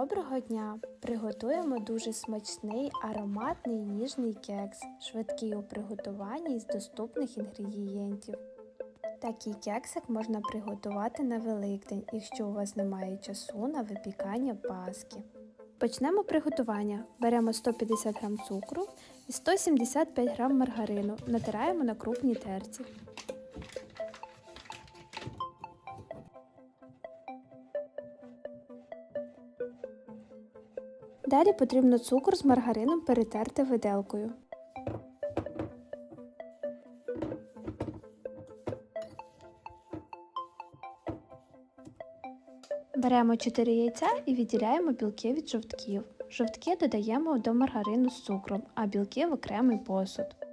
Доброго дня! Приготуємо дуже смачний, ароматний ніжний кекс, швидкий у приготуванні із доступних інгредієнтів. Такий кексик можна приготувати на Великдень, якщо у вас немає часу на випікання паски. Почнемо приготування. Беремо 150 г цукру і 175 г маргарину. Натираємо на крупній терці. Далі потрібно цукор з маргарином перетерти виделкою. Беремо 4 яйця і відділяємо білки від жовтків. Жовтки додаємо до маргарину з цукром, а білки в окремий посуд.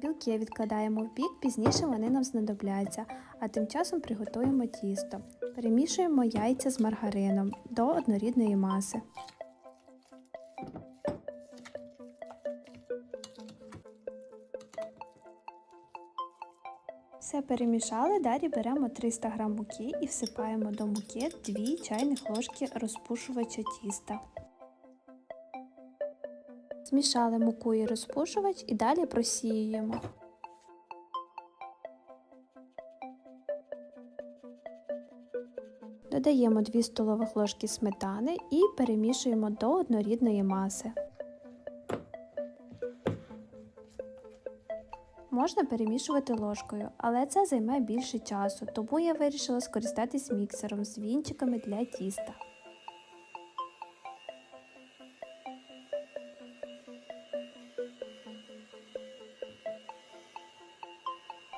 Білки відкладаємо в бік, пізніше вони нам знадобляться, а тим часом приготуємо тісто. Перемішуємо яйця з маргарином до однорідної маси. Все перемішали, далі беремо 300 г муки і всипаємо до муки 2 чайних ложки розпушувача тіста. Змішали муку і розпушувач і далі просіюємо. Додаємо 2 столових ложки сметани і перемішуємо до однорідної маси. Можна перемішувати ложкою, але це займе більше часу, тому я вирішила скористатись міксером з вінчиками для тіста.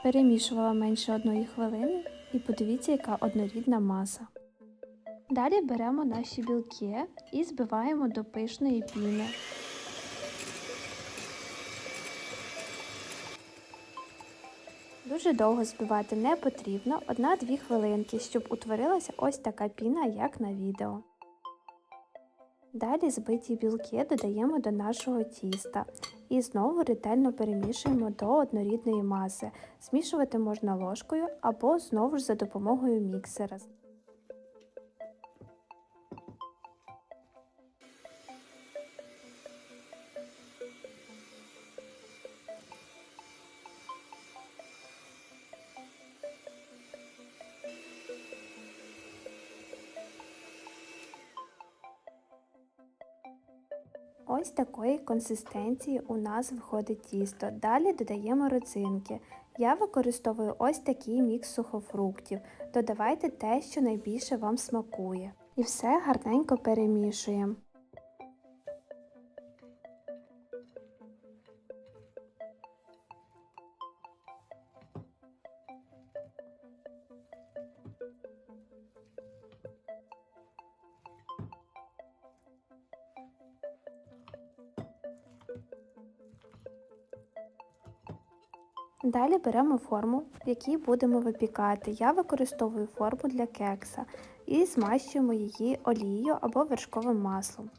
Перемішувала менше одної хвилини і подивіться, яка однорідна маса. Далі беремо наші білки і збиваємо до пишної піни. Дуже довго збивати не потрібно, 1-2 хвилинки, щоб утворилася ось така піна, як на відео. Далі збиті білки додаємо до нашого тіста і знову ретельно перемішуємо до однорідної маси. Змішувати можна ложкою або знову ж за допомогою міксера. Ось такої консистенції у нас виходить тісто. Далі додаємо родзинки. Я використовую ось такий мікс сухофруктів. Додавайте те, що найбільше вам смакує. І все гарненько перемішуємо. Далі беремо форму, в якій будемо випікати. Я використовую форму для кекса і змащуємо її олією або вершковим маслом.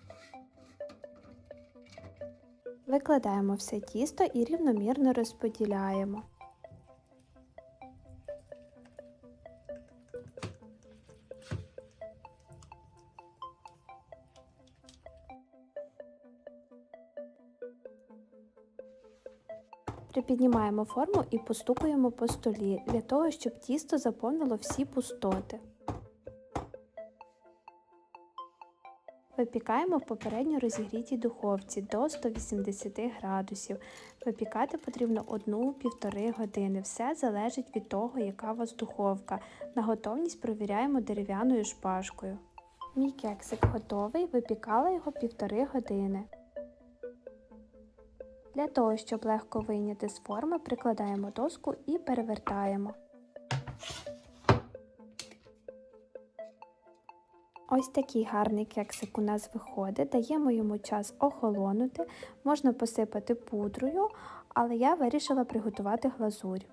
Викладаємо все тісто і рівномірно розподіляємо. Припіднімаємо форму і постукуємо по столі для того, щоб тісто заповнило всі пустоти. Випікаємо в попередньо розігрітій духовці до 180 градусів. Випікати потрібно 1-1,5 години. Все залежить від того, яка у вас духовка. На готовність провіряємо дерев'яною шпажкою. Мій кексик готовий, випікала його 1,5 години. Для того, щоб легко вийняти з форми, прикладаємо доску і перевертаємо. Ось такий гарний кексик у нас виходить, даємо йому час охолонути, можна посипати пудрою, але я вирішила приготувати глазурь.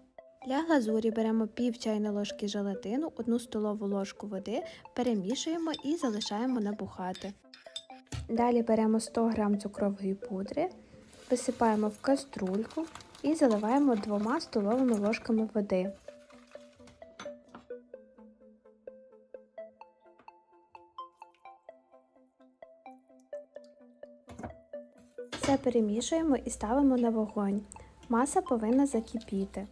Для глазурі беремо пів чайної ложки желатину, 1 столову ложку води, перемішуємо і залишаємо набухати. Далі беремо 100 г цукрової пудри, висипаємо в каструльку і заливаємо двома столовими ложками води. Все перемішуємо і ставимо на вогонь. Маса повинна закипіти.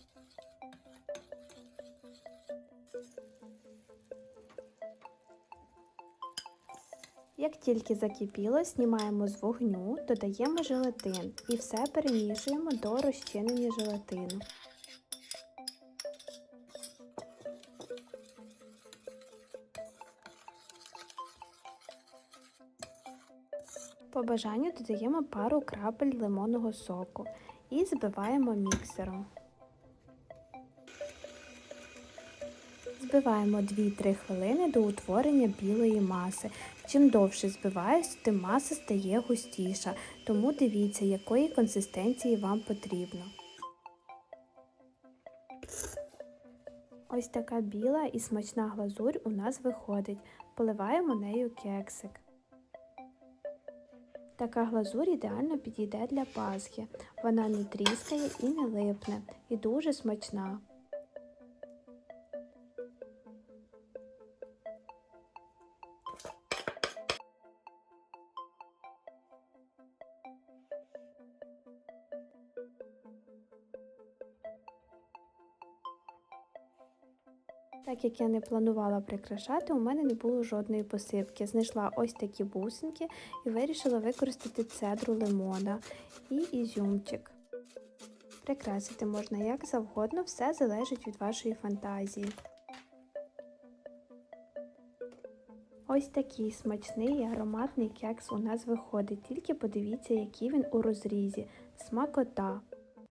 Як тільки закипіло, знімаємо з вогню, додаємо желатин і все перемішуємо до розчинення желатину. По бажанню додаємо пару крапель лимонного соку і збиваємо міксером. Збиваємо 2-3 хвилини до утворення білої маси. Чим довше збиваєш, тим маса стає густіша, тому дивіться, якої консистенції вам потрібно. Ось така біла і смачна глазурь у нас виходить. Поливаємо нею кексик. Така глазурь ідеально підійде для пасхи. Вона не тріскає і не липне, і дуже смачна. Так як я не планувала прикрашати, у мене не було жодної посипки. Знайшла ось такі бусинки і вирішила використати цедру лимона і ізюмчик. Прикрасити можна як завгодно, все залежить від вашої фантазії. Ось такий смачний і ароматний кекс у нас виходить, тільки подивіться, який він у розрізі. Смакота.